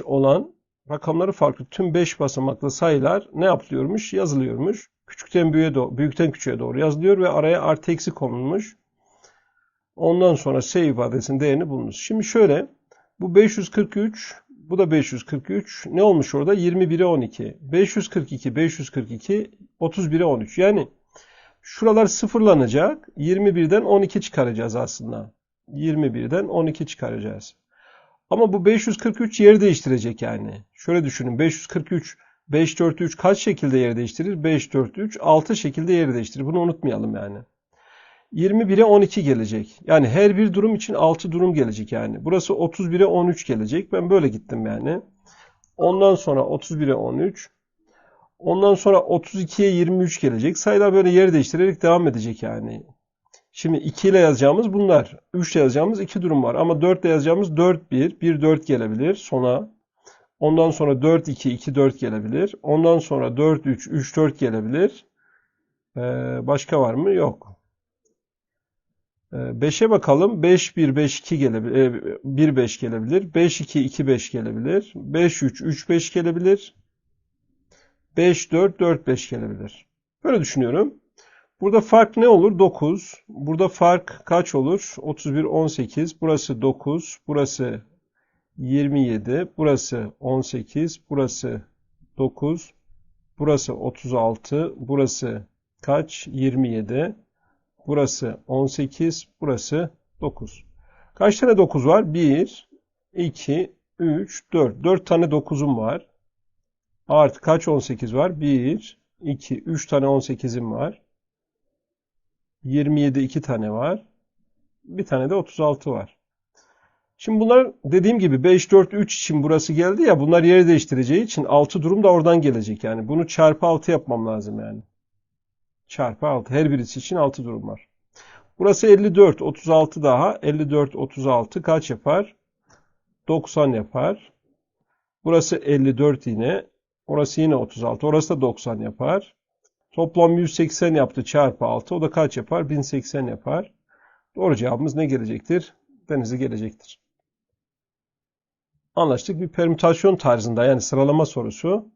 olan rakamları farklı tüm 5 basamaklı sayılar ne yapılıyormuş? Yazılıyormuş. Küçükten büyüğe doğru, büyükten küçüğe doğru yazılıyor ve araya artı eksi konulmuş. Ondan sonra S ifadesinin değerini bulunuz. Şimdi şöyle bu 543 bu da 543. Ne olmuş orada? 21'e 12. 542, 542, 31'e 13. Yani şuralar sıfırlanacak. 21'den 12 çıkaracağız aslında. 21'den 12 çıkaracağız. Ama bu 543 yer değiştirecek yani. Şöyle düşünün. 543, 543 kaç şekilde yer değiştirir? 543, 6 şekilde yer değiştirir. Bunu unutmayalım yani. 21'e 12 gelecek. Yani her bir durum için 6 durum gelecek yani. Burası 31'e 13 gelecek. Ben böyle gittim yani. Ondan sonra 31'e 13. Ondan sonra 32'ye 23 gelecek. Sayılar böyle yer değiştirerek devam edecek yani. Şimdi 2 ile yazacağımız bunlar. 3 ile yazacağımız 2 durum var. Ama 4 ile yazacağımız 4 1, 1 4 gelebilir sona. Ondan sonra 4 2, 2 4 gelebilir. Ondan sonra 4 3, 3 4 gelebilir. Ee, başka var mı? Yok. 5'e bakalım. 5 1 5 2 gelebilir. 1 5 gelebilir. 5 2 2 5 gelebilir. 5 3 3 5 gelebilir. 5 4 4 5 gelebilir. Böyle düşünüyorum. Burada fark ne olur? 9. Burada fark kaç olur? 31 18. Burası 9. Burası 27. Burası 18. Burası 9. Burası 36. Burası kaç? 27. Burası 18, burası 9. Kaç tane 9 var? 1, 2, 3, 4. 4 tane 9'um var. Artı kaç 18 var? 1, 2, 3 tane 18'im var. 27 2 tane var. Bir tane de 36 var. Şimdi bunlar dediğim gibi 5, 4, 3 için burası geldi ya bunlar yer değiştireceği için 6 durum da oradan gelecek yani. Bunu çarpı 6 yapmam lazım yani çarpı 6. Her birisi için 6 durum var. Burası 54, 36 daha. 54, 36 kaç yapar? 90 yapar. Burası 54 yine. Orası yine 36. Orası da 90 yapar. Toplam 180 yaptı çarpı 6. O da kaç yapar? 1080 yapar. Doğru cevabımız ne gelecektir? Denizli gelecektir. Anlaştık. Bir permütasyon tarzında yani sıralama sorusu.